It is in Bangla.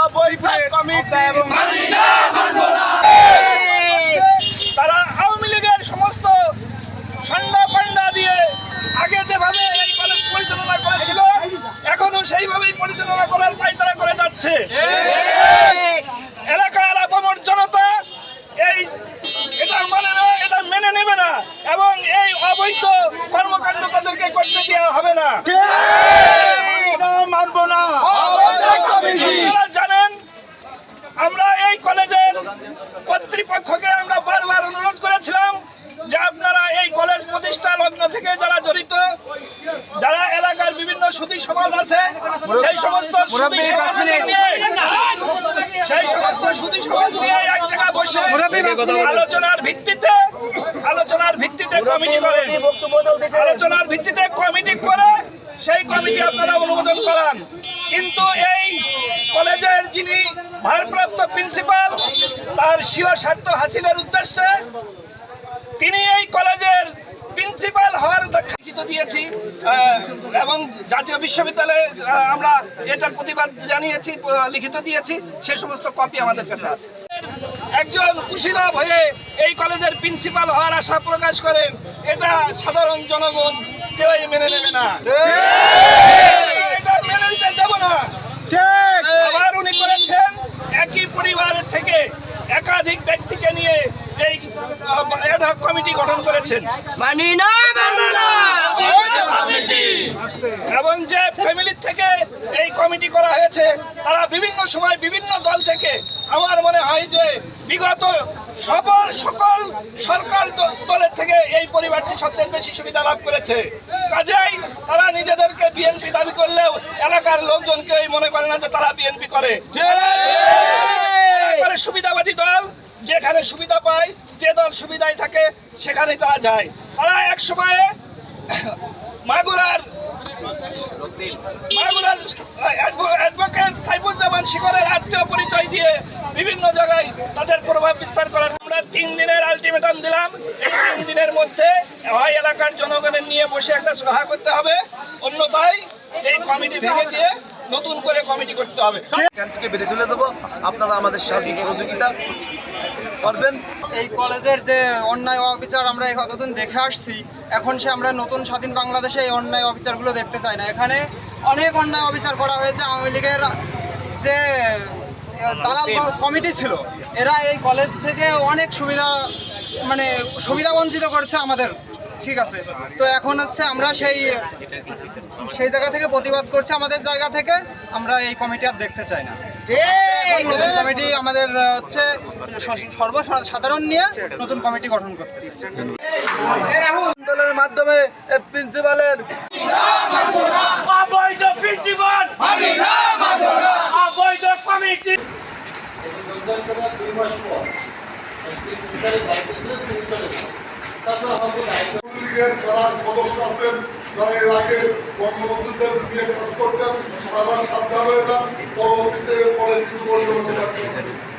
অবৈধ কমিটি। তারা আওয়ামী লীগের সমস্ত সন্ধ্যা পান্ডা দিয়ে আগে যেভাবে এই কলেজ পরিচালনা করেছিল এখনও সেইভাবেই পরিচালনা করার পায়তারা করে যাচ্ছে। এলাকার আপামর জনতা এই এটা মানে না এটা মেনে নেবে না এবং এই অবৈধ কর্মকাণ্ড তাদেরকে করতে দেওয়া হবে না মানবো না আপনারা জানেন আমরা এই কলেজের কর্তৃপক্ষকে আমরা বারবার অনুরোধ করেছিলাম যে আপনারা এই কলেজ প্রতিষ্ঠা লগ্ন থেকে যারা জড়িত যারা এলাকার বিভিন্ন সুদী সমাজ আছে সেই সমস্ত সুদী সমাজকে নিয়ে সেই সমস্ত সুদী সমাজ নিয়ে এক জায়গায় বসে আলোচনার ভিত্তিতে আলোচনার ভিত্তিতে কমিটি করেন আলোচনার ভিত্তিতে কমিটি করে সেই কমিটি আপনারা অনুমোদন করান। কিন্তু এই কলেজের যিনি ভারপ্রাপ্ত প্রিন্সিপাল, তার স্বীয় স্বার্থ হাসিলের উদ্দেশ্যে তিনি এই কলেজের প্রিন্সিপাল হওয়ার লিখিত দিয়েছি এবং জাতীয় বিশ্ববিদ্যালয়ে আমরা এটার প্রতিবাদ জানিয়েছি লিখিত দিয়েছি, সে সমস্ত কপি আমাদের কাছে আছে। একজন কুশীলভ হয়ে এই কলেজের প্রিন্সিপাল হওয়ার আশা প্রকাশ করেন, এটা সাধারণ জনগণ কেউই মেনে নেবে না এটা মেনে নিতে দেব না আবার উনি করেছেন একই পরিবারের থেকে একাধিক ব্যক্তিকে নিয়ে এই অ্যাডহক কমিটি করেছেন মানি না এবং যে ফ্যামিলির থেকে এই কমিটি করা হয়েছে তারা বিভিন্ন সময় বিভিন্ন দল থেকে আমার মনে হয় যে বিগত সকল সকল সরকার দলের থেকে এই পরিবারটি সবচেয়ে বেশি সুবিধা লাভ করেছে। কাজেই তারা নিজেদেরকে বিএনপি দাবি করলেও এলাকার লোকজনকে মনে করে না যে তারা বিএনপি করে। সুবিধাবাদী দল যেখানে সুবিধা পায়, যে দল সুবিধায় থাকে, সেখানেই তারা যায়। তারা এক সময়ে মাগুরার অ্যাডভোকেট আত্মীয় পরিচয় দিয়ে বিভিন্ন জায়গায় তাদের প্রভাব বিস্তার করার আমরা তিন দিনের আলটিমেটাম দিলাম। তিন দিনের মধ্যে হয় এলাকার জনগণের নিয়ে বসে একটা করতে হবে। অন্যথায় এই কমিটি ভেঙে দিয়ে নতুন করে কমিটি করতে হবে। এখান থেকে বেরিয়ে চলে যাব। আপনারা আমাদের সার্বিক সহযোগিতা করবেন। এই কলেজের যে অন্যায় অবিচার আমরা এই কতদিন দেখে আসছি এখন সে আমরা নতুন স্বাধীন বাংলাদেশে এই অন্যায় অবিচারগুলো দেখতে চাই না। এখানে অনেক অন্যায় অবিচার করা হয়েছে আওয়ামী লীগের যে দালাল কমিটি ছিল এরা এই কলেজ থেকে অনেক সুবিধা মানে সুবিধা বঞ্চিত করছে আমাদের। ঠিক আছে। তো এখন হচ্ছে আমরা সেই সেই জায়গা থেকে প্রতিবাদ করছি আমাদের জায়গা থেকে। আমরা এই কমিটি আর দেখতে চাই না। নতুন কমিটি আমাদের হচ্ছে সর্বসাধারণ নিয়ে নতুন কমিটি গঠন করতে চাই। আন্দোলনের মাধ্যমে প্রিন্সিপালের অবৈধ প্রিন্সিপাল! অবৈধ কমিটি! লীগের যারা সদস্য আছেন যারা এর আগে বঙ্গবন্ধুদের নিয়ে কাজ করছেন তারা সাবধান হয়ে যান। পরবর্তীতে পরে কিন্তু পরিবর্তন